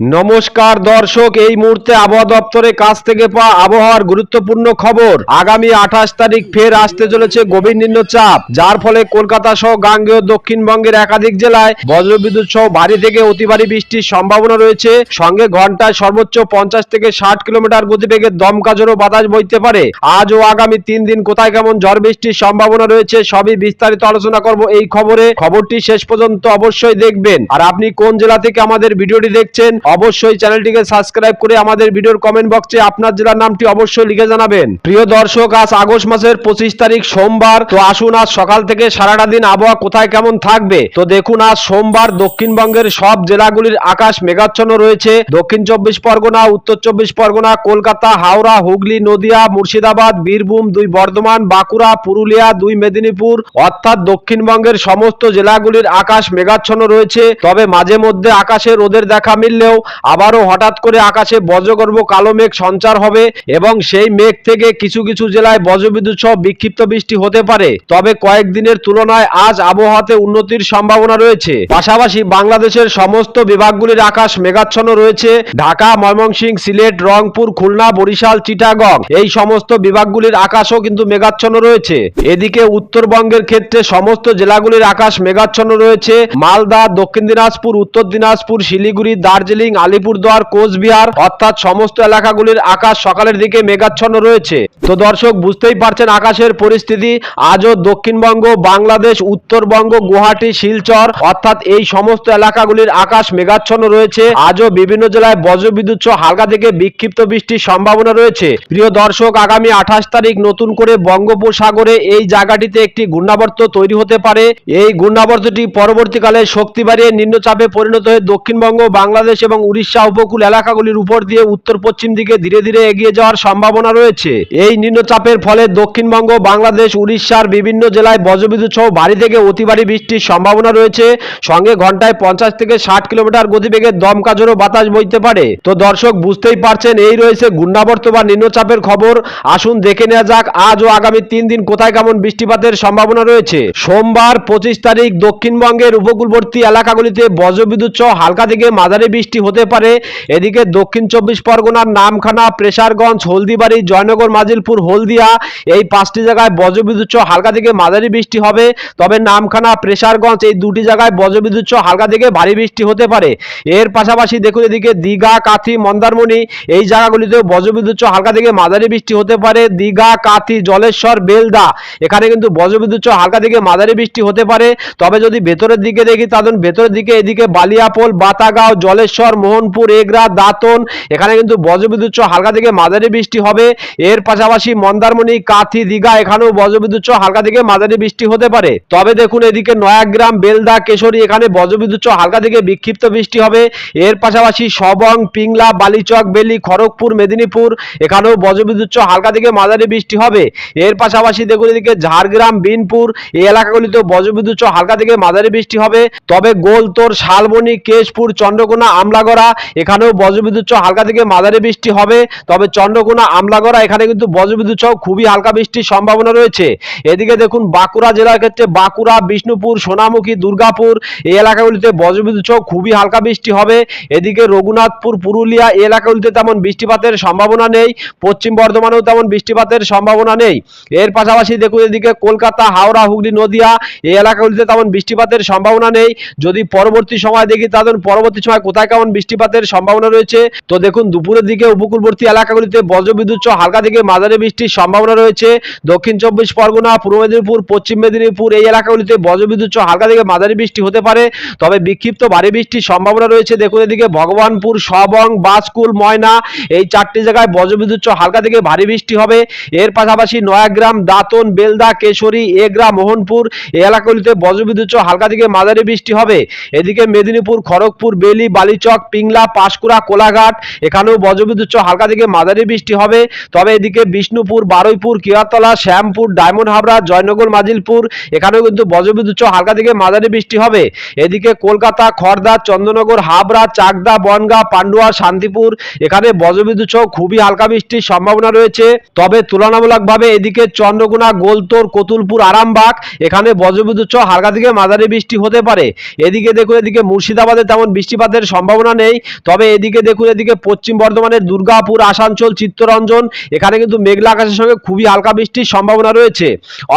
নমস্কার দর্শক, এই মুহূর্তে আবহাওয়া দপ্তরের কাছ থেকে পাওয়া আবহাওয়ার গুরুত্বপূর্ণ খবর। আগামী আঠাশ তারিখ ফের আসতে চলেছে গভীর নিম্নচাপ, যার ফলে কলকাতা সহ গাঙ্গেয় দক্ষিণবঙ্গের একাধিক জেলায় বজ্রবিদ্যুৎ সহ ভারী থেকে অতি ভারী বৃষ্টির সম্ভাবনা রয়েছে। সঙ্গে ঘন্টায় সর্বোচ্চ পঞ্চাশ থেকে ষাট কিলোমিটার গতিবেগে দমকা জোরো বাতাস বইতে পারে। আজ ও আগামী তিন দিন কোথায় কেমন ঝড় বৃষ্টির সম্ভাবনা রয়েছে, সবই বিস্তারিত আলোচনা করব এই খবরে। খবরটি শেষ পর্যন্ত অবশ্যই দেখবেন। আর আপনি কোন জেলা থেকে আমাদের ভিডিওটি দেখছেন অবশ্যই চ্যানেলটিকে সাবস্ক্রাইব করে আমাদের ভিডিওর কমেন্ট বক্সে আপনার জেলার নামটি অবশ্যই লিখে জানাবেন। প্রিয় দর্শক, আজ আগস্ট মাসের পঁচিশ তারিখ সোমবার। তো আসুন, আজ সকাল থেকে সারাটা দিন আবহাওয়া কোথায় কেমন থাকবে? তো দেখুন, আজ সোমবার দক্ষিণবঙ্গের সব জেলাগুলির আকাশ মেঘাচ্ছন্ন রয়েছে। দক্ষিণ চব্বিশ পরগনা, উত্তর চব্বিশ পরগনা, কলকাতা, হাওড়া, হুগলি, নদিয়া, মুর্শিদাবাদ, বীরভূম, দুই বর্ধমান, বাঁকুড়া, পুরুলিয়া, দুই মেদিনীপুর। অর্থাৎ দক্ষিণবঙ্গের সমস্ত জেলাগুলির আকাশ মেঘাচ্ছন্ন রয়েছে। তবে মাঝে মধ্যে আকাশে রোদের দেখা মিললেও আবারও হঠাৎ করে আকাশে বজ্রগর্ভ কালো মেঘ সঞ্চার হবে এবং সেই মেঘ থেকে কিছু কিছু জেলায় বজ্রবিদ্যুৎ সহ বিক্ষিপ্ত বৃষ্টি হতে পারে। তবে কয়েকদিনের তুলনায় আজ আবহাওয়াতে উন্নতির সম্ভাবনা রয়েছে। পাশাপাশি বাংলাদেশের সমস্ত বিভাগগুলির আকাশ মেঘাচ্ছন্ন রয়েছে। ঢাকা ময়মনসিংহ সিলেট, রংপুর, খুলনা, বরিশাল, চিটাগং এই সমস্ত বিভাগগুলির আকাশও কিন্তু মেঘাচ্ছন্ন রয়েছে। এদিকে উত্তরবঙ্গের ক্ষেত্রে সমস্ত জেলাগুলির আকাশ মেঘাচ্ছন্ন রয়েছে। মালদা, দক্ষিণ দিনাজপুর, উত্তর দিনাজপুর, শিলিগুড়ি, দার্জিলিং আলিপুরদুয়ার, কোচবিহার, অর্থাৎ সমস্ত এলাকাগুলির আকাশ সকালের দিকে মেঘাচ্ছন্ন রয়েছে। তো দর্শক, বুঝতেই পারছেন আকাশের পরিস্থিতি। আজও দক্ষিণবঙ্গ, বাংলাদেশ, উত্তরবঙ্গ, গুয়াহাটি, শিলচর, অর্থাৎ এই সমস্ত এলাকাগুলির আকাশ মেঘাচ্ছন্ন রয়েছে। আজও বিভিন্ন জেলায় বজ্রবিদ্যুৎ সহ হালকা থেকে বিক্ষিপ্ত বৃষ্টির সম্ভাবনা রয়েছে। প্রিয় দর্শক, আগামী আঠাশ তারিখ নতুন করে বঙ্গোপসাগরে এই জায়গাটিতে একটি ঘূর্ণাবর্ত তৈরি হতে পারে। এই ঘূর্ণাবর্তটি পরবর্তীকালে শক্তি বাড়িয়ে নিম্নচাপে পরিণত হয়ে দক্ষিণবঙ্গ, বাংলাদেশ এবং উড়িষ্যা উপকূল এলাকাগুলির উপর দিয়ে উত্তর পশ্চিম দিকে ধীরে ধীরে এগিয়ে যাওয়ার সম্ভাবনা রয়েছে। এই নিম্নচাপের ফলে দক্ষিণবঙ্গ, বাংলাদেশ, উড়িষ্যার বিভিন্ন জেলায় বজ্রবিদ্যুৎ সহ ভারী থেকে অতি ভারী বৃষ্টির সম্ভাবনা রয়েছে। সঙ্গে ঘন্টায় পঞ্চাশ থেকে ষাট কিলোমিটার গতিবেগে দমকা জোরো বাতাস বইতে পারে। তো দর্শক, বুঝতেই পারছেন, এই রয়েছে ঘূর্ণাবর্ত বা নিম্নচাপের খবর। আসুন দেখে নেওয়া যাক, আজ ও আগামী তিন দিন কোথায় কেমন বৃষ্টিপাতের সম্ভাবনা রয়েছে। সোমবার পঁচিশ তারিখ দক্ষিণবঙ্গের উপকূলবর্তী এলাকাগুলিতে বজ্রবিদ্যুৎ সহ হালকা থেকে মাঝারি বৃষ্টি হতে পারে। এদিকে দক্ষিণ চব্বিশ পরগনার নামখানা, প্রেসারগঞ্জ, হলদিবাড়ি, জয়নগর, মাজিলপুর, হলদিয়া এই পাঁচটি জায়গায় বজ্রবিদ্যুৎ হালকা থেকে মাঝারি বৃষ্টি হবে। তবে নামখানা, প্রেসারগঞ্জ এই দুটি জায়গায় বজ্রবিদ্যুৎ হালকা থেকে ভারী বৃষ্টি হতে পারে। এর পাশাপাশি দেখুন এদিকে দীঘা, কাথি, মন্দারমণি এই জায়গাগুলিতেও বজ্রবিদ্যুৎ হালকা থেকে মাঝারি বৃষ্টি হতে পারে। দীঘা, কাথি, জলেশ্বর, বেলদা এখানে কিন্তু বজ্রবিদ্যুৎ হালকা থেকে মাঝারি বৃষ্টি হতে পারে। তবে যদি ভেতরের দিকে দেখি তাদের ভেতরের দিকে এদিকে বালিয়াপোল, বাতাগাঁও, জলেশ্বর মোহনপুর, এগরা, দাঁতন, এখানে কিন্তু বজ্রবিদ্যুৎ হালকা থেকে মাঝারি বৃষ্টি হবে। এর পাশাপাশি মন্দারমণি, কাথি, দীঘা, এখানেও বজ্রবিদ্যুৎ হালকা থেকে মাঝারি বৃষ্টি হতে পারে। তবে দেখুন এদিকে নয়াগ্রাম, বেলদা, কেশরী, এখানে বজ্রবিদ্যুৎ হালকা থেকে বিক্ষিপ্ত বৃষ্টি হবে। এর পাশাপাশি সবং, পিংলা, বালিচক, বেলি, খড়গপুর, মেদিনীপুর, এখানেও বজ্রবিদ্যুৎ হালকা থেকে মাঝারি বৃষ্টি হবে। এর পাশাপাশি দেখুন এদিকে ঝাড়গ্রাম, বিনপুর, এই এলাকাগুলিতে বজ্রবিদ্যুৎ হালকা থেকে মাঝারি বৃষ্টি হবে। তবে গোলতোর, শালবনি, কেশপুর, চন্দ্রকোনা আমলাগড়া, এখানেও বজ্রবিদ্যুৎ সহ হালকা থেকে মাঝারি বৃষ্টি হবে। তবে চন্দ্রকোনা, আমলাগড়া, এখানে কিন্তু বজ্রবিদ্যুৎ সহ খুবই হালকা বৃষ্টির সম্ভাবনা রয়েছে। এদিকে দেখুন, বাঁকুড়া জেলার ক্ষেত্রে বাঁকুড়া, বিষ্ণুপুর, সোনামুখী, দুর্গাপুর এই এলাকাগুলিতে বজ্রবিদ্যুৎ সহ খুবই হালকা বৃষ্টি হবে। এদিকে রঘুনাথপুর, পুরুলিয়া এই এলাকাগুলিতে তেমন বৃষ্টিপাতের সম্ভাবনা নেই। পশ্চিম বর্ধমানেও তেমন বৃষ্টিপাতের সম্ভাবনা নেই। এর পাশাপাশি দেখুন, এদিকে কলকাতা, হাওড়া, হুগলি, নদিয়া এই এলাকাগুলিতে তেমন বৃষ্টিপাতের সম্ভাবনা নেই। যদি পরবর্তী সময় দেখি তাদের পরবর্তী সময় কোথায় কেমন বৃষ্টিপাতের সম্ভাবনা রয়েছে, তো দেখুন দুপুরের দিকে উপকূলবর্তী এলাকাগুলিতে বজ্রবিদ্যুৎ সহ হালকা থেকে মাঝারি বৃষ্টির সম্ভাবনা রয়েছে। দক্ষিণ চব্বিশ পরগনা, পূর্ব মেদিনীপুর, পশ্চিম মেদিনীপুর এই এলাকাগুলিতে বজ্রবিদ্যুৎ সহ হালকা থেকে মাঝারি বৃষ্টি হতে পারে। তবে বিক্ষিপ্ত ভারী বৃষ্টির সম্ভাবনা রয়েছে। দেখুন এদিকে ভগবানপুর, সবং, বাসকুল, ময়না এই চারটি জায়গায় বজ্রবিদ্যুৎ সহ হালকা থেকে ভারী বৃষ্টি হবে। এর পাশাপাশি নয়াগ্রাম, দাঁতন, বেলদা, কেশরী, এগরা, মোহনপুর এই এলাকাগুলিতে বজ্রবিদ্যুৎ সহ হালকা থেকে মাঝারি বৃষ্টি হবে। এদিকে মেদিনীপুর, খড়গপুর, বেলি, বালিচক পিংলা, পাঁশকুড়া, কোলাঘাট, এখানেও বজ্রবিদ্যুৎ হালকা থেকে মাঝারি বৃষ্টি হবে। তবে এদিকে বিষ্ণুপুর, বারুইপুর কিয়াতলা শ্যামপুর, ডায়মন্ড হাবড়া, জয়নগর, মাজিলপুর, এখানেও কিন্তু বজ্রবিদ্যুৎ হালকা থেকে মাঝারি বৃষ্টি হবে। এদিকে কলকাতা খড়দা চন্দ্রনগর হাবড়া, চাকদা, বনগা, পান্ডুয়া, শান্তিপুর, এখানে বজ্রবিদ্যুৎ খুবই হালকা বৃষ্টির সম্ভাবনা রয়েছে। তবে তুলনামূলকভাবে এদিকে চন্দ্রকোনা, গোলতোর, কতুলপুর, আরামবাগ, এখানে বজ্রবিদ্যুৎ হালকা থেকে মাঝারি বৃষ্টি হতে পারে। এদিকে দেখুন, এদিকে মুর্শিদাবাদে তেমন বৃষ্টিপাতের সম্ভাবনা সম্ভাবনা নেই। তবে এদিকে দেখুন, এদিকে পশ্চিম বর্ধমানের দুর্গাপুর, আসানসোল, চিত্তরঞ্জন, এখানে কিন্তু মেঘলা আকাশের সঙ্গে খুবই হালকা বৃষ্টির সম্ভাবনা রয়েছে।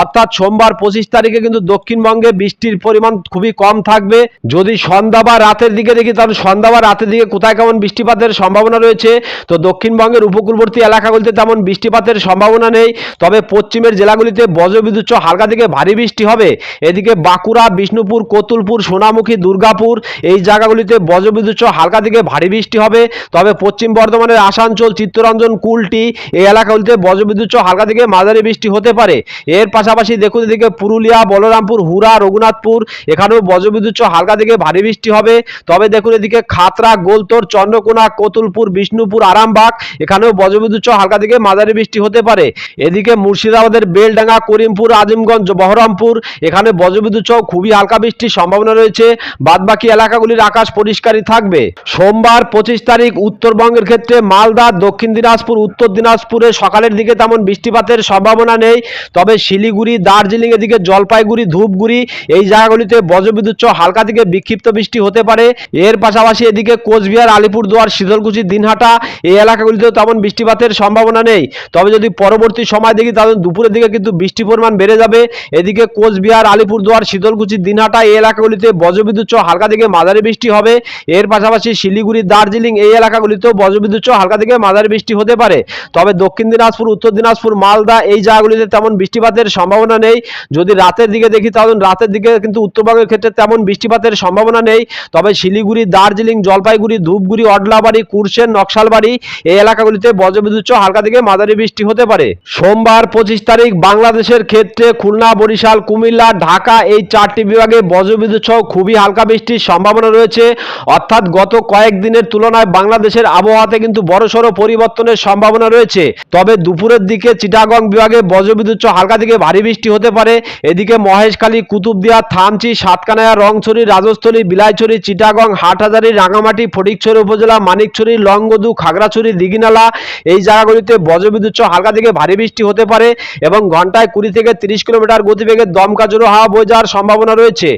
অর্থাৎ সোমবার পঁচিশ তারিখে কিন্তু দক্ষিণবঙ্গে বৃষ্টির পরিমাণ খুবই কম থাকবে। যদি সন্ধ্যা বা রাতের দিকে দেখি, তাহলে সন্ধ্যা বা রাতের দিকে কোথায় কেমন বৃষ্টিপাতের সম্ভাবনা রয়েছে? তো দক্ষিণবঙ্গের উপকূলবর্তী এলাকাগুলিতে তেমন বৃষ্টিপাতের সম্ভাবনা নেই। তবে পশ্চিমের জেলাগুলিতে বজ্রবিদ্যুৎ হালকা থেকে ভারী বৃষ্টি হবে। এদিকে বাঁকুড়া, বিষ্ণুপুর, কতুলপুর, সোনামুখী, দুর্গাপুর, এই জায়গাগুলিতে বজ্রবিদ্যুৎ হালকা থেকে ভারী বৃষ্টি হবে। তবে পশ্চিম বর্ধমানের আসানসোল, চিত্তরঞ্জন, কুলটি এই এলাকাগুলিতে বজ্রবিদ্যুৎ হালকা থেকে মাঝারি বৃষ্টি হতে পারে। এর পাশাপাশি দেখুন এদিকে পুরুলিয়া, বলরামপুর হুরা রঘুনাথপুর এখানেও বজ্রবিদ্যুৎ হালকা থেকে ভারী বৃষ্টি হবে। তবে দেখুন এদিকে খাতরা, গোলতোর, চন্দ্রকোনা, কতুলপুর, বিষ্ণুপুর, আরামবাগ এখানেও বজ্রবিদ্যুৎ হালকা থেকে মাঝারি বৃষ্টি হতে পারে। এদিকে মুর্শিদাবাদের বেলডাঙ্গা, করিমপুর, আজিমগঞ্জ, বহরমপুর এখানে বজ্রবিদ্যুৎ খুবই হালকা বৃষ্টির সম্ভাবনা রয়েছে। বাদবাকি এলাকাগুলির আকাশ পরিষ্কারই থাকবে। সোমবার পঁচিশ তারিখ উত্তরবঙ্গের ক্ষেত্রে মালদা, দক্ষিণ দিনাজপুর, উত্তর দিনাজপুরে সকালের দিকে তেমন বৃষ্টিপাতের সম্ভাবনা নেই। তবে শিলিগুড়ি, দার্জিলিং এদিকে জলপাইগুড়ি, ধূপগুড়ি এই জায়গাগুলিতে বজ্রবিদ্যুৎ হালকা থেকে বিক্ষিপ্ত বৃষ্টি হতে পারে। এর পাশাপাশি এদিকে কোচবিহার, আলিপুরদুয়ার শীতলকুচি দিনহাটা এই এলাকাগুলিতেও তেমন বৃষ্টিপাতের সম্ভাবনা নেই। তবে যদি পরবর্তী সময় দেখি তাহলে দুপুরের দিকে কিন্তু বৃষ্টির পরিমাণ বেড়ে যাবে। এদিকে কোচবিহার, আলিপুরদুয়ার শীতলকুচি দিনহাটা এই এলাকাগুলিতে বজ্রবিদ্যুৎ হালকা থেকে মাঝারি বৃষ্টি হবে। এর পাশাপাশি শিলিগুড়ি, দার্জিলিং এই এলাকাগুলিতেও বজ্রবিদ্যুৎ সহ হালকা থেকে মাঝারি বৃষ্টি হতে পারে। তবে দক্ষিণ দিনাজপুর, উত্তর দিনাজপুর, মালদা এই জায়গাগুলিতে তেমন বৃষ্টিপাতের সম্ভাবনা নেই। যদি রাতের দিকে দেখি তাহলে রাতের দিকে কিন্তু উত্তরবঙ্গের ক্ষেত্রে তেমন বৃষ্টিপাতের সম্ভাবনা নেই। তবে শিলিগুড়ি, দার্জিলিং, জলপাইগুড়ি, ধূপগুড়ি, অডলাবাড়ি কুরসেন নকশালবাড়ি এই এলাকাগুলিতে বজ্রবিদ্যুৎ সহ হালকা থেকে মাঝারি বৃষ্টি হতে পারে। সোমবার পঁচিশ তারিখ বাংলাদেশের ক্ষেত্রে খুলনা, বরিশাল, কুমিল্লা, ঢাকা এই চারটি বিভাগে বজ্রবিদ্যুৎ সহ খুবই হালকা বৃষ্টির সম্ভাবনা রয়েছে। অর্থাৎ গত কয়েকদিনের তুলনায় বাংলাদেশের আবহাওয়াতে কিন্তু বড়সড় পরিবর্তনের সম্ভাবনা রয়েছে। তবে দুপুরের দিকে চিটাগং বিভাগে বজ্রবিদ্যুৎ হালকা থেকে ভারী বৃষ্টি হতে পারে। এদিকে মহেশখালী, কুতুবদিয়া, থানচি, সাতকানায়া, রংছড়ি, রাজস্থলী, বিলাইছড়ি, চিটাগং, হাটহাজারি, রাঙামাটি, ফটিকছড়ি উপজেলা, মানিকছড়ি, লংগদু, খাগড়াছড়ি, দিঘিনালা এই জায়গাগুলিতে বজ্রবিদ্যুৎ হালকা থেকে ভারী বৃষ্টি হতে পারে এবং ঘন্টায় কুড়ি থেকে তিরিশ কিলোমিটার গতিবেগে দমকা জোরো হাওয়া বয়ে যাওয়ার সম্ভাবনা রয়েছে।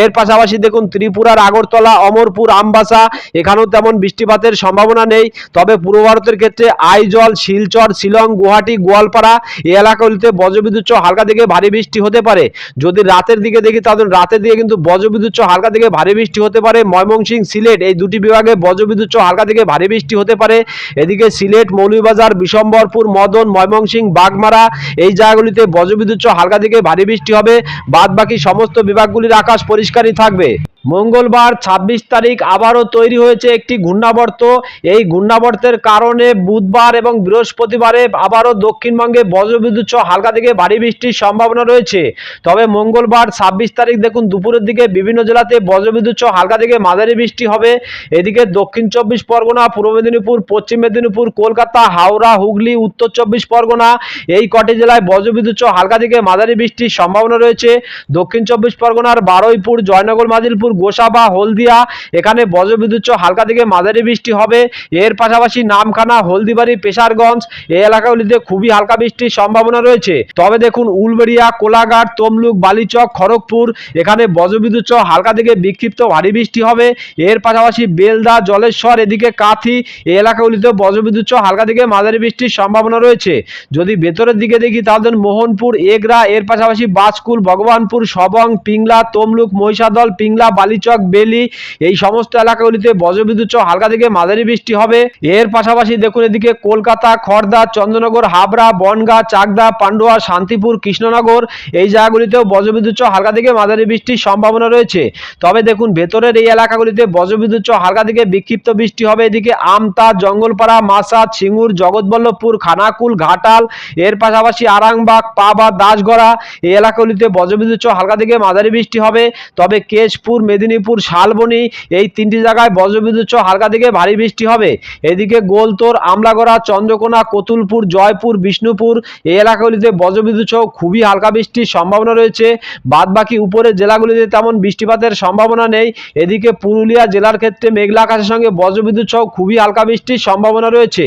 এর পাশাপাশি দেখুন ত্রিপুরার আগরতলা, অমরপুর, আমবাসা এখানেও তেমন বৃষ্টিপাতের সম্ভাবনা নেই। তবে পূর্ব ভারতের ক্ষেত্রে আইজল, শিলচর, শিলং, গুয়াহাটি, গোয়ালপাড়া এই এলাকাগুলিতে বজ্রবিদ্যুৎ হালকা থেকে ভারী বৃষ্টি হতে পারে। যদি রাতের দিকে দেখি তাহলে রাতের দিকে কিন্তু বজ্রবিদ্যুৎ হালকা থেকে ভারী বৃষ্টি হতে পারে। ময়মনসিংহ, সিলেট এই দুটি বিভাগে বজ্রবিদ্যুৎ হালকা থেকে ভারী বৃষ্টি হতে পারে। এদিকে সিলেট, মৌলভীবাজার, বিশম্বরপুর, মদন, ময়মনসিংহ, বাগমারা এই জায়গাগুলিতে বজ্রবিদ্যুৎ হালকা থেকে ভারী বৃষ্টি হবে। বাদ বাকি সমস্ত বিভাগগুলির আকাশ পরিষ্কারই থাকবে। মঙ্গলবার ২৬ তারিখ আবারও তৈরি হয়েছে একটি ঘূর্ণাবর্ত এই ঘূর্ণাবর্তের কারণে বুধবার এবং বৃহস্পতিবারে আবারও দক্ষিণবঙ্গে বজ্রবিদ্যুৎ সহ হালকা থেকে ভারী বৃষ্টির সম্ভাবনা রয়েছে। তবে মঙ্গলবার ২৬ তারিখ দেখুন, দুপুরের দিকে বিভিন্ন জেলাতে বজ্রবিদ্যুৎ সহ হালকা থেকে মাঝারি বৃষ্টি হবে। এদিকে দক্ষিণ চব্বিশ পরগনা, পূর্ব মেদিনীপুর, পশ্চিম মেদিনীপুর, কলকাতা, হাওড়া, হুগলি, উত্তর চব্বিশ পরগনা এই কটি জেলায় বজ্রবিদ্যুৎ সহ হালকা থেকে মাঝারি বৃষ্টির সম্ভাবনা রয়েছে। দক্ষিণ চব্বিশ পরগনার বারুইপুর, জয়নগর, মাজিলপুর, গোসাবা, হলদিয়া এখানে বজ্রবিদ্যুৎ সহ হালকা থেকে মাঝারি বৃষ্টি হবে। এর পাশাপাশি নামখানা, হলদিবাড়ি, পেশারগঞ্জ এই এলাকাগুলিতে খুবই হালকা বৃষ্টির সম্ভাবনা রয়েছে। তবে দেখুন, উলবেড়িয়া, কোলাঘাট, তমলুক, বালিচক, খড়গপুর এখানে বজ্রবিদ্যুৎ হালকা থেকে বিক্ষিপ্ত ভারী বৃষ্টি হবে। এর পাশাপাশি বেলদা, জলেশ্বর, এদিকে কাথি এই এলাকাগুলিতে বজ্রবিদ্যুৎ হালকা থেকে মাঝারি বৃষ্টির সম্ভাবনা রয়েছে। যদি ভেতরের দিকে দেখি, তাহলে মোহনপুর, এগরা, এর পাশাপাশি বাজকুল ভগবানপুর, সবং, পিংলা, তমলুক, মহিষাদল, পিংলা, বালিচক, বেলি এই সমস্ত এলাকাগুলিতে বজ্রবিদ্যুৎ সহ হালকা থেকে মাঝারি বৃষ্টি হবে। এর পাশাপাশি দেখুন এদিকে কলকাতা খড়দা চন্দ্রনগর, হাবড়া, বনগা, চাকদা, পান্ডুয়া, শান্তিপুর, কৃষ্ণনগর এই জায়গাগুলিতেও বজ্রবিদ্যুৎ সহ হালকা থেকে মাঝারি বৃষ্টির সম্ভাবনা রয়েছে। তবে দেখুন ভেতরের এই এলাকাগুলিতে বজ্রবিদ্যুৎ সহ হালকা থেকে বিক্ষিপ্ত বৃষ্টি হবে। এদিকে আমতা, জঙ্গলপাড়া মাসাদ সিঙ্গুর, জগৎবল্লভপুর, খানাকুল, ঘাটাল, এর পাশাপাশি আরামবাগ, পাবা, দাসগড়া এই এলাকাগুলিতে বজ্রবিদ্যুৎ সহ হালকা থেকে মাঝারি বৃষ্টি হবে। তবে কেশপুর, মেদিনীপুর, শালবনি এই তিনটি জায়গায় বজ্রবিদ্যুৎ সহ হালকা থেকে ভারী বৃষ্টি হবে। এদিকে গোলতোর, আমলাগড়া, চন্দ্রকোনা, কতুলপুর, জয়পুর, বিষ্ণুপুর এই এলাকাগুলিতে বজ্রবিদ্যুৎ সহ খুবই হালকা বৃষ্টির সম্ভাবনা রয়েছে। বাদ বাকি উপরের জেলাগুলিতে তেমন বৃষ্টিপাতের সম্ভাবনা নেই। এদিকে পুরুলিয়া জেলার ক্ষেত্রে মেঘলা আকাশের সঙ্গে বজ্রবিদ্যুৎ সহ খুবই হালকা বৃষ্টির সম্ভাবনা রয়েছে।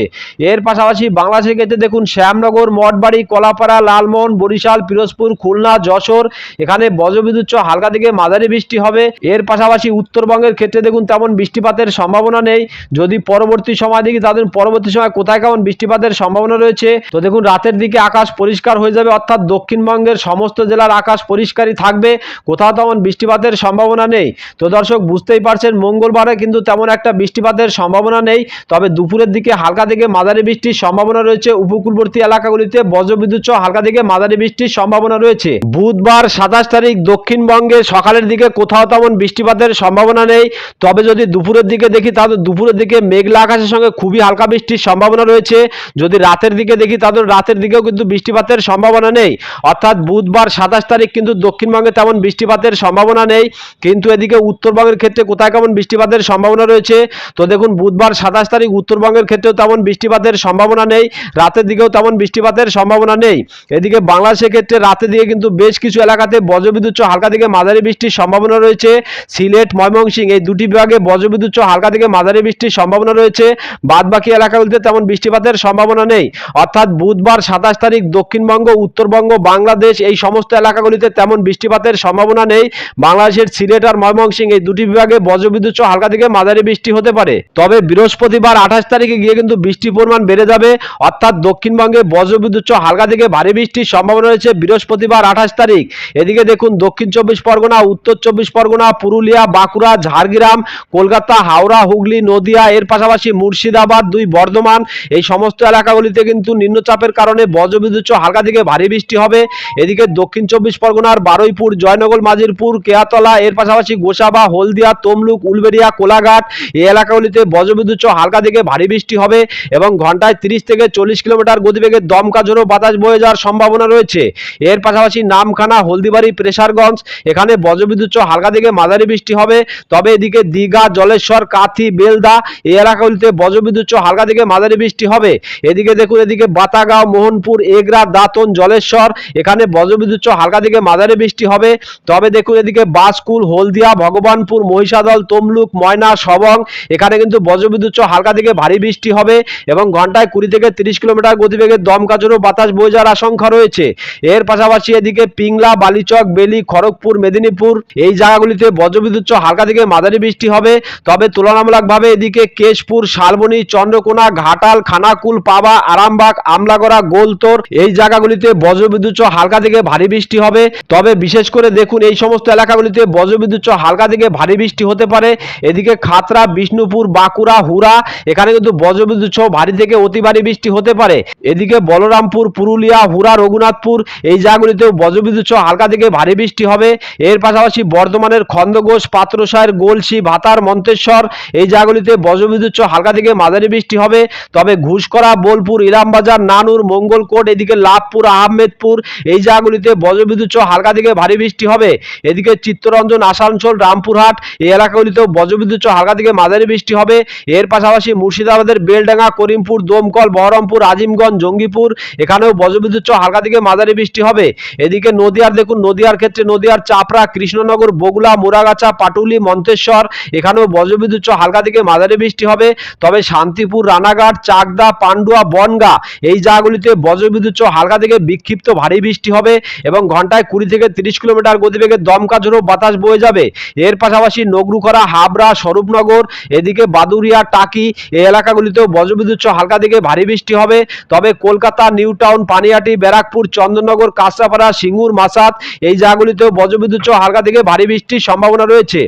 এর পাশাপাশি বাংলাদেশের ক্ষেত্রে দেখুন, শ্যামনগর, মঠবাড়ি, কলাপাড়া, লালমোহন, বরিশাল, পিরোজপুর, খুলনা, যশোর এখানে বজ্রবিদ্যুৎ সহ হালকা থেকে মাঝারি বৃষ্টি হবে। এর পাশাপাশি উত্তরবঙ্গের ক্ষেত্রে দেখুন, তেমন বৃষ্টি বৃষ্টিপাতের সম্ভাবনা নেই। যদি পরবর্তী সময় দেখি তাদের পরবর্তী সময় কোথায় কেমন বৃষ্টিপাতের সম্ভাবনা রয়েছে। তো দেখুন, রাতের দিকে আকাশ পরিষ্কার হয়ে যাবে, অর্থাৎ দক্ষিণবঙ্গের সমস্ত জেলার আকাশ পরিষ্কারই থাকবে। কোথাও তেমন বৃষ্টিপাতের সম্ভাবনা নেই। তো দর্শক, বুঝতেই পারছেন, মঙ্গলবারে কিন্তু তেমন একটা বৃষ্টিপাতের সম্ভাবনা নেই। তবে দুপুরের দিকে হালকা থেকে মাঝারি বৃষ্টির সম্ভাবনা রয়েছে। উপকূলবর্তী এলাকাগুলিতে বজ্রবিদ্যুৎ সহ হালকা থেকে মাঝারি বৃষ্টির সম্ভাবনা রয়েছে। বুধবার সাতাশ তারিখ দক্ষিণবঙ্গে সকালের দিকে কোথাও তেমন বৃষ্টিপাতের সম্ভাবনা নেই। তবে যদি দুপুরের দিকে দেখি তাহলে দুপুরের দিকে মেঘলা আকাশের সঙ্গে খুবই হালকা বৃষ্টির সম্ভাবনা রয়েছে। যদি রাতের দিকে দেখি তাহলে রাতের দিকেও কিন্তু বৃষ্টিপাতের সম্ভাবনা নেই। অর্থাৎ বুধবার সাতাশ তারিখ কিন্তু দক্ষিণবঙ্গে তেমন বৃষ্টিপাতের সম্ভাবনা নেই। কিন্তু এদিকে উত্তরবঙ্গের ক্ষেত্রে কোথায় কেমন বৃষ্টিপাতের সম্ভাবনা রয়েছে? তো দেখুন, বুধবার সাতাশ তারিখ উত্তরবঙ্গের ক্ষেত্রেও তেমন বৃষ্টিপাতের সম্ভাবনা নেই। রাতের দিকেও তেমন বৃষ্টিপাতের সম্ভাবনা নেই। এদিকে বাংলাদেশের ক্ষেত্রে রাতের দিকে কিন্তু বেশ কিছু এলাকাতে বজ্রবিদ্যুৎ হালকা থেকে মাঝারি বৃষ্টির সম্ভাবনা রয়েছে। সিলেট, ময়মনসিংহ এই দুটি বিভাগে বজ্রবিদ্যুৎ সহ হালকা থেকে মাঝারি বৃষ্টির সম্ভাবনা রয়েছে। বাদ বাকি এলাকাগুলিতে তেমন বৃষ্টিপাতের সম্ভাবনা নেই। অর্থাৎ বুধবার সাতাশ তারিখ দক্ষিণবঙ্গ, উত্তরবঙ্গ, বাংলাদেশ এই সমস্ত এলাকাগুলিতে তেমন বৃষ্টিপাতের সম্ভাবনা নেই। বাংলাদেশের সিলেট আর ময়মনসিংহ এই দুটি বিভাগে বজ্রবিদ্যুৎ সহ হালকা থেকে মাঝারি বৃষ্টি হতে পারে। তবে বৃহস্পতিবার আঠাশ তারিখে গিয়ে কিন্তু বৃষ্টির পরিমাণ বেড়ে যাবে। অর্থাৎ দক্ষিণবঙ্গে বজ্রবিদ্যুৎ সহ হালকা থেকে ভারী বৃষ্টির সম্ভাবনা রয়েছে বৃহস্পতিবার আঠাশ তারিখ। এদিকে দেখুন দক্ষিণ চব্বিশ পরগনা, উত্তর চব্বিশ পরগনা, পুরুলিয়া, বাঁকুড়া, ঝাড়গ্রাম, কলকাতা হাওড়া, হুগলি, নদিয়া, এর পাশাপাশি মুর্শিদাবাদ, দুই বর্ধমান, এই সমস্ত এলাকাগুলিতে কিন্তু নিম্নচাপের কারণে বজ্রবিদ্যুৎ হালকা থেকে ভারী বৃষ্টি হবে। এদিকে দক্ষিণ চব্বিশ পরগনার বারুইপুর, জয়নগর, মাজিরপুর, কেয়াতলা, এর পাশাপাশি গোসাবা, হলদিয়া, তমলুক, উলবেড়িয়া, কোলাঘাট, এই এলাকাগুলিতে বজ্রবিদ্যুৎ হালকা থেকে ভারী বৃষ্টি হবে এবং ঘন্টায় তিরিশ থেকে চল্লিশ কিলোমিটার গতিবেগে দমকা ঝোড়ো বাতাস বয়ে যাওয়ার সম্ভাবনা রয়েছে। এর পাশাপাশি নামখানা, হলদিবাড়ি, প্রেসারগঞ্জ, এখানে বজ্রবিদ্যুৎ হালকা থেকে মাঝারি বৃষ্টি হবে। তবে এদিকে দীঘা জলেশ্বর কাথি, বেলদা এই এলাকাগুলিতে বজ্রবিদ্যুৎ হালকা থেকে মাঝারি বৃষ্টি হবে। এদিকে দেখুন, এদিকে বাতাগাঁও, মোহনপুর, এগরা, দাঁতন, জলেশ্বর, এখানে বজ্রবিদ্যুৎ হালকা থেকে মাঝারি বৃষ্টি হবে। তবে দেখুন, এদিকে বাসকুল হলদিয়া, ভগবানপুর, মহিষাদল, তমলুক, ময়না, সবং, এখানে কিন্তু বজ্রবিদ্যুৎ হালকা থেকে ভারী বৃষ্টি হবে এবং ঘন্টায় কুড়ি থেকে তিরিশ কিলোমিটার গতিবেগে দমকা বাতাস বয়ে যাওয়ার আশঙ্কা রয়েছে। এর পাশাপাশি এদিকে পিংলা, বালিচক, বেলি, খড়গপুর, মেদিনীপুর এই জায়গাগুলিতে বজ্রবিদ্যুৎ হালকা থেকে মাঝারি বৃষ্টি হবে। তবে তুলনামূলকভাবে এদিকে কেশপুর, শালবনী, চন্দ্রকোনা, ঘাটাল, খানাকুল, পাবা, আরামবাগ, আমলাগড়া, গোলতোর এই জায়গাগুলিতে বজ্রবিদ্যুৎ হালকা থেকে ভারী বৃষ্টি হবে। তবে বিশেষ করে দেখুন এই সমস্ত এলাকাগুলিতে বজ্রবিদ্যুৎ হালকা থেকে ভারী বৃষ্টি হতে পারে। এদিকে খাতড়া, বিষ্ণুপুর, বাঁকুড়া হুরা এখানে কিন্তু বজ্রবিদ্যুৎ ভারী থেকে অতি ভারী বৃষ্টি হতে পারে। এদিকে বলরামপুর, পুরুলিয়া হুরা রঘুনাথপুর এই জায়গাগুলিতেও বজ্রবিদ্যুৎ হালকা থেকে ভারী বৃষ্টি হবে। এর পাশাপাশি বর্ধমানের খন্দঘোষ পাত্রসায়ের গোলসি, ভাতার মন্তেশ্বর এই জায়গাগুলিতে বজ্রবিদ্যুৎ হালকা থেকে মাঝারি বৃষ্টি হবে। তবে ঘুষকরা, বোলপুর, ইলামবাজার, নানুর, মঙ্গলকোট, এদিকে লাভপুর, আহমেদপুর, এই জায়গাগুলিতে বজ্রবিদ্যুৎ হালকা থেকে ভারী বৃষ্টি হবে। এদিকে চিত্তরঞ্জন, আসানসোল, রামপুরহাট, এই এলাকাগুলিতেও বজ্রবিদ্যুৎ হালকা থেকে মাঝারি বৃষ্টি হবে। এর পাশাপাশি মুর্শিদাবাদের বেলডাঙ্গা, করিমপুর, দমকল, বহরমপুর, আজিমগঞ্জ, জঙ্গিপুর, এখানেও বজ্রবিদ্যুৎ হালকা থেকে মাঝারি বৃষ্টি হবে। এদিকে নদিয়ার, দেখুন, নদিয়ার ক্ষেত্রে নদিয়ার চাপড়া, কৃষ্ণনগর বগুলা মুরাগাছা, পাটুলি, মন্তেশ্বর, এখানেও বজ্রবিদ্যুৎ হালকা থেকে মাঝারি বৃষ্টি হবে। তবে শান্তিপুর, রানাঘাট, চাকদা, পান্ডুয়া, বনগা এই জায়গাগুলিতে বজ্রবিদ্যুৎ হালকা থেকে বিক্ষিপ্ত ভারী বৃষ্টি হবে এবং ঘন্টায় কুড়ি থেকে তিরিশ কিলোমিটার গতিবেগে দমকা ঝোড়ো বাতাস বয়ে যাবে। এর পাশাপাশি নগরুখরা, হাবড়া, স্বরূপনগর, এদিকে বাদুরিয়া টাকি এই এলাকাগুলিতেও বজ্রবিদ্যুৎ হালকা থেকে ভারী বৃষ্টি হবে। তবে কলকাতা নিউ টাউন পানিহাটি ব্যারাকপুর, চন্দননগর, কাঁচরাপাড়া, সিঙ্গুর মাসাত এই জায়গাগুলিতেও বজ্রবিদ্যুৎ হালকা থেকে ভারী বৃষ্টির সম্ভাবনা রয়েছে।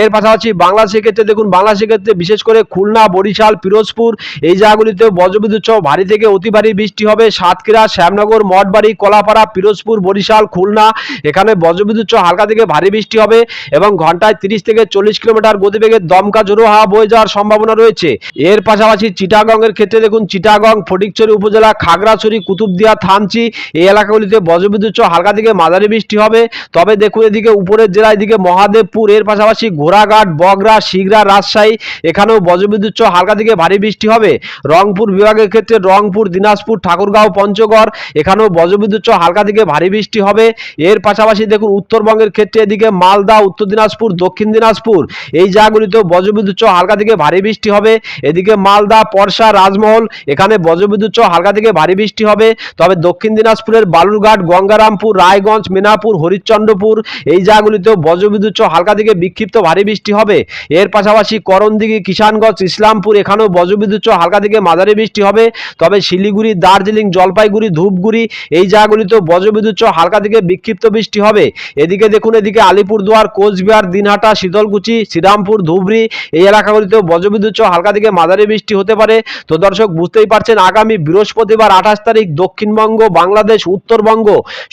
এর পাশাপাশি বাংলাদেশের ক্ষেত্রে দেখুন বাংলাদেশের ক্ষেত্রে বিশেষ করে খুলনা, বরিশাল, পিরোজপুর, এই জায়গাগুলিতেও বজ্রবিদ্যুৎ সহ ভারী থেকে অতি ভারী বৃষ্টি হবে। সাতক্ষীরা, শ্যামনগর, মঠবাড়ি, কলাপাড়া, পিরোজপুর, বরিশাল, খুলনা, এখানে বজ্রবিদ্যুৎ সহ হালকা থেকে ভারী বৃষ্টি হবে এবং ঘন্টায় তিরিশ থেকে চল্লিশ কিলোমিটার গতিবেগে দমকা জোরো হাওয়া বয়ে যাওয়ার সম্ভাবনা রয়েছে। এর পাশাপাশি চিটাগংয়ের ক্ষেত্রে দেখুন, চিটাগং, ফটিকছড়ি উপজেলা, খাগড়াছড়ি, কুতুবদিয়া, থানচি, এই এলাকাগুলিতে বজ্রবিদ্যুৎ সহ হালকা থেকে মাঝারি বৃষ্টি হবে। তবে দেখুন, এদিকে উপরের জেলা এদিকে মহাদেবপুর, এর পাশাপাশি ঘোড়াঘাট, বগরা শিগরা রাজশাহী, এখানেও বজ্রবিদ্যুৎ সহ হালকা থেকে ভারী বৃষ্টি হবে। রংপুর বিভাগের ক্ষেত্রে রংপুর, দিনাজপুর, ঠাকুরগাঁও, পঞ্চগড়, এখানেও বজ্রবিদ্যুৎ সহ হালকা থেকে ভারী বৃষ্টি হবে। এর পাশাপাশি দেখুন, উত্তরবঙ্গের ক্ষেত্রে এদিকে মালদা, উত্তর দিনাজপুর, দক্ষিণ দিনাজপুর, এই জায়গাগুলিতেও বজ্রবিদ্যুৎ সহ হালকা থেকে ভারী বৃষ্টি হবে। এদিকে মালদা, পরশা, রাজমহল, এখানে বজ্রবিদ্যুৎ সহ হালকা থেকে ভারী বৃষ্টি হবে। তবে দক্ষিণ দিনাজপুরের বালুরঘাট, গঙ্গারামপুর, রায়গঞ্জ, মিনাপুর, হরিশ্চন্দ্রপুর, এই জায়গাগুলিতেও বজ্রবিদ্যুৎ সহ হালকা থেকে বিক্ষিপ্ত ভারী বৃষ্টি হবে। এর পাশাপাশি করণদিঘি, কিষানগঞ্জ, ইসলামপুর, এখানেও বজ্রবিদ্যুৎ হালকা থেকে মাঝারি বৃষ্টি হবে। তবে শিলিগুড়ি, দার্জিলিং, জলপাইগুড়ি, ধূপগুড়ি এই জায়গাগুলিতেও বজ্রবিদ্যুৎ হালকা থেকে বিক্ষিপ্ত বৃষ্টি হবে। এদিকে দেখুন, এদিকে আলিপুরদুয়ার, কোচবিহার, দিনহাটা, শীতলকুচি, শ্রীরামপুর, ধুবড়ি এই এলাকাগুলিতেও বজ্রবিদ্যুৎ হালকা থেকে মাঝারি বৃষ্টি হতে পারে। তো দর্শক, বুঝতেই পারছেন, আগামী বৃহস্পতিবার আঠাশ তারিখ দক্ষিণবঙ্গ, বাংলাদেশ, উত্তরবঙ্গ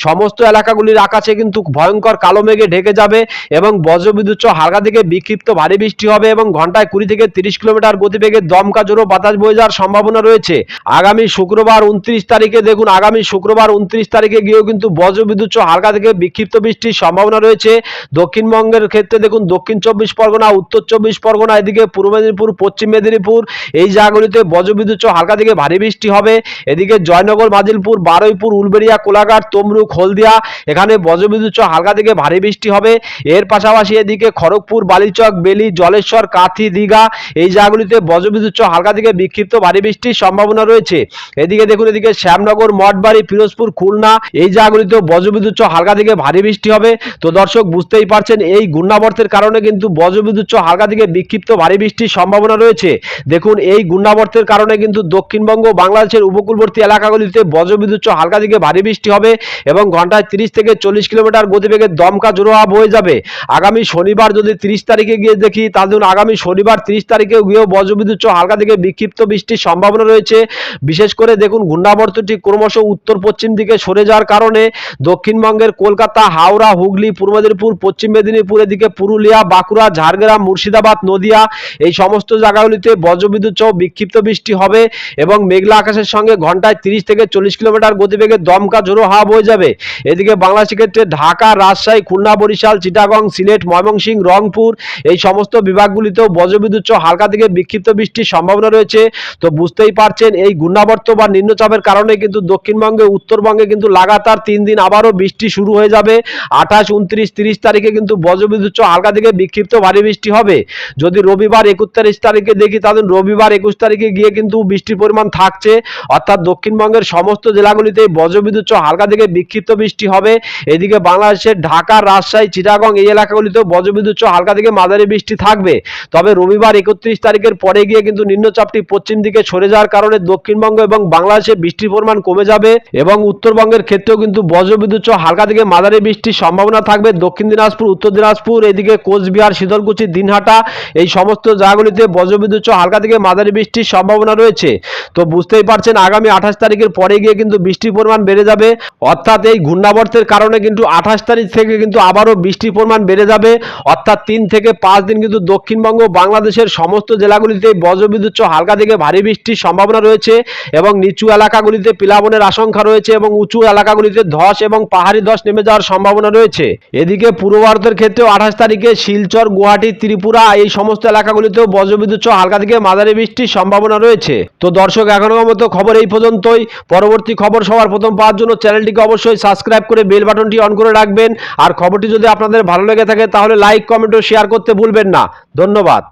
সমস্ত এলাকাগুলির আকাশে কিন্তু ভয়ঙ্কর কালো মেঘে ঢেকে যাবে এবং বজ্রবিদ্যুৎ হালকা থেকে বিক্ষিপ্ত ভারী বৃষ্টি হবে এবং ঘন্টায় কুড়ি থেকে তিরিশ কিলোমিটার গতিবেগে দমকা জোরো বাতাস বয়ে যাওয়ার সম্ভাবনা রয়েছে। আগামী শুক্রবার উনত্রিশ তারিখে দেখুন, আগামী শুক্রবার উনত্রিশ তারিখে গিয়েও কিন্তু বজ্রবিদ্যুৎ হালকা থেকে বিক্ষিপ্ত বৃষ্টির সম্ভাবনা রয়েছে। দক্ষিণবঙ্গের ক্ষেত্রে দেখুন, দক্ষিণ চব্বিশ পরগনা, উত্তর চব্বিশ পরগনা, এদিকে পূর্ব মেদিনীপুর, পশ্চিম মেদিনীপুর, এই জায়গাগুলিতে বজ্রবিদ্যুৎ হালকা থেকে ভারী বৃষ্টি হবে। এদিকে জয়নগর, মাজিলপুর, বারুইপুর, উলবেড়িয়া, কোলাঘাট তমরুক হলদিয়া, এখানে বজ্রবিদ্যুৎ হালকা থেকে ভারী বৃষ্টি হবে। এর পাশাপাশি এদিকে খড়গপুর, বালিচক, বেলি জলেশ্বর কাথি, দীঘা এই জায়গাগুলিতে বজ্রবিদ্যুৎ হালকা থেকে বিক্ষিপ্ত ভারী বৃষ্টির সম্ভাবনা রয়েছে। এদিকে দেখুন, এদিকে শ্যামনগর, মঠবাড়ি ফিরোজপুর খুলনা এই জায়গাগুলিতেও বজ্রবিদ্যুৎ হালকা থেকে ভারী বৃষ্টি হবে। তো দর্শক, বুঝতেই পারছেন, এই ঘূর্ণাবর্তের কারণে কিন্তু বজ্রবিদ্যুৎ হালকা থেকে বিক্ষিপ্ত ভারী বৃষ্টির সম্ভাবনা রয়েছে। দেখুন, এই ঘূর্ণাবর্তের কারণে কিন্তু দক্ষিণবঙ্গ বাংলাদেশের উপকূলবর্তী এলাকাগুলিতে বজ্রবিদ্যুৎ হালকা থেকে ভারী বৃষ্টি হবে এবং ঘন্টায় তিরিশ থেকে চল্লিশ কিলোমিটার গতিবেগে দমকা জোরোয়া বয়ে যাবে। আগামী শনিবার যদি তিরিশ তারিখে গিয়ে দেখি তাহলে দেখুন আগামী শনিবার তিরিশ তারিখে গিয়েও বজ্রবিদ্যুৎ সহ হালকা থেকে বিক্ষিপ্ত বৃষ্টির সম্ভাবনা রয়েছে। বিশেষ করে দেখুন, ঘূর্ণাবর্তটি ক্রমশ উত্তর পশ্চিম দিকে সরে যাওয়ার কারণে দক্ষিণবঙ্গের কলকাতা, হাওড়া, হুগলি, পূর্ব মেদিনীপুর, পশ্চিম মেদিনীপুর এদিকে পুরুলিয়া, বাঁকুড়া, ঝাড়গ্রাম, মুর্শিদাবাদ, নদিয়া এই সমস্ত জায়গাগুলিতে বজ্রবিদ্যুৎ সহ বিক্ষিপ্ত বৃষ্টি হবে এবং মেঘলা আকাশের সঙ্গে ঘন্টায় তিরিশ থেকে চল্লিশ কিলোমিটার গতিবেগে দমকা জোরো হাওয়া বয়ে যাবে। এদিকে বাংলাদেশের ক্ষেত্রে ঢাকা, রাজশাহী, খুলনা, বরিশাল, চিটাগং, সিলেট, ময়মনসিংহ, রংপুর এই সমস্ত বিভাগগুলিতেও বজ্রবিদ্যুৎ সহ হালকা থেকে বিক্ষিপ্ত বৃষ্টির সম্ভাবনা রয়েছে। তো বুঝতেই পারছেন, এই ঘূর্ণাবর্ত বা নিম্নচাপের কারণে কিন্তু দক্ষিণবঙ্গে, উত্তরবঙ্গে কিন্তু লাগাতার তিন দিন আবারও বৃষ্টি শুরু হয়ে যাবে। আঠাশ, উনত্রিশ, তিরিশ তারিখে কিন্তু বজ্রবিদ্যুৎ সহ হালকা থেকে বিক্ষিপ্ত ভারী বৃষ্টি হবে। যদি রবিবার একত্রিশ তারিখে দেখি, তাহলে রবিবার একুশ তারিখে গিয়ে কিন্তু বৃষ্টির পরিমাণ থাকছে। অর্থাৎ দক্ষিণবঙ্গের সমস্ত জেলাগুলিতে বজ্রবিদ্যুৎ সহ হালকা থেকে বিক্ষিপ্ত বৃষ্টি হবে। এদিকে বাংলাদেশের ঢাকা, রাজশাহী, চিটাগং এই এলাকাগুলিতেও বজ্রবিদ্যুৎ সহ হালকা থেকে মাঝারি বৃষ্টি থাকবে। তবে রবিবার একত্রিশ তারিখের পরে গিয়ে কিন্তু নিম্নচাপটি পশ্চিম দিকে সরে যাওয়ার কারণে দক্ষিণবঙ্গ এবং বাংলাদেশে বৃষ্টির পরিমাণ কমে যাবে এবং উত্তরবঙ্গের ক্ষেত্রেও কিন্তু বজ্রবিদ্যুৎ হালকা থেকে মাঝারি বৃষ্টির সম্ভাবনা থাকবে। দক্ষিণ দিনাজপুর, উত্তর দিনাজপুর, এদিকে কোচবিহার শীতলকুচি দিনহাটা এই সমস্ত জায়গাগুলিতে বজ্রবিদ্যুৎ হালকা থেকে মাঝারি বৃষ্টির সম্ভাবনা রয়েছে। তো বুঝতেই পারছেন, আগামী আঠাশ তারিখের পরে গিয়ে কিন্তু বৃষ্টির পরিমাণ বেড়ে যাবে। অর্থাৎ এই ঘূর্ণাবর্তের কারণে কিন্তু আঠাশ তারিখ থেকে কিন্তু আবারও বৃষ্টির পরিমাণ বেড়ে যাবে। অর্থাৎ তিন থেকে পাঁচ দিন কিন্তু দক্ষিণবঙ্গ বাংলাদেশের সমস্ত জেলাগুলিতে বজ্রবিদ্যুৎ হালকা থেকে ভারী বৃষ্টির সম্ভাবনা রয়েছে এবং নিচু এলাকাগুলিতে প্লাবনের আশঙ্কা রয়েছে এবং উঁচু এলাকাগুলিতে ধস এবং পাহাড়ি ধস নেমে যাওয়ার সম্ভাবনা রয়েছে। এদিকে পূর্ব ভারতের ক্ষেত্রেও আঠাশ তারিখে শিলচর, গুয়াহাটি, ত্রিপুরা এই সমস্ত এলাকাগুলিতেও বজ্রবিদ্যুৎ হালকা থেকে মাঝারি বৃষ্টির সম্ভাবনা রয়েছে। তো দর্শক, এখনকার মতো খবর এই পর্যন্তই। পরবর্তী খবর সবার প্রথম পাওয়ার জন্য চ্যানেলটিকে অবশ্যই সাবস্ক্রাইব করে বেল বাটনটি অন করে রাখবেন। আর খবরটি যদি আপনাদের ভালো লেগে থাকে, তাহলে লাইক, কমেন্ট ও শেয়ার করতে ভুলবেন না। ধন্যবাদ।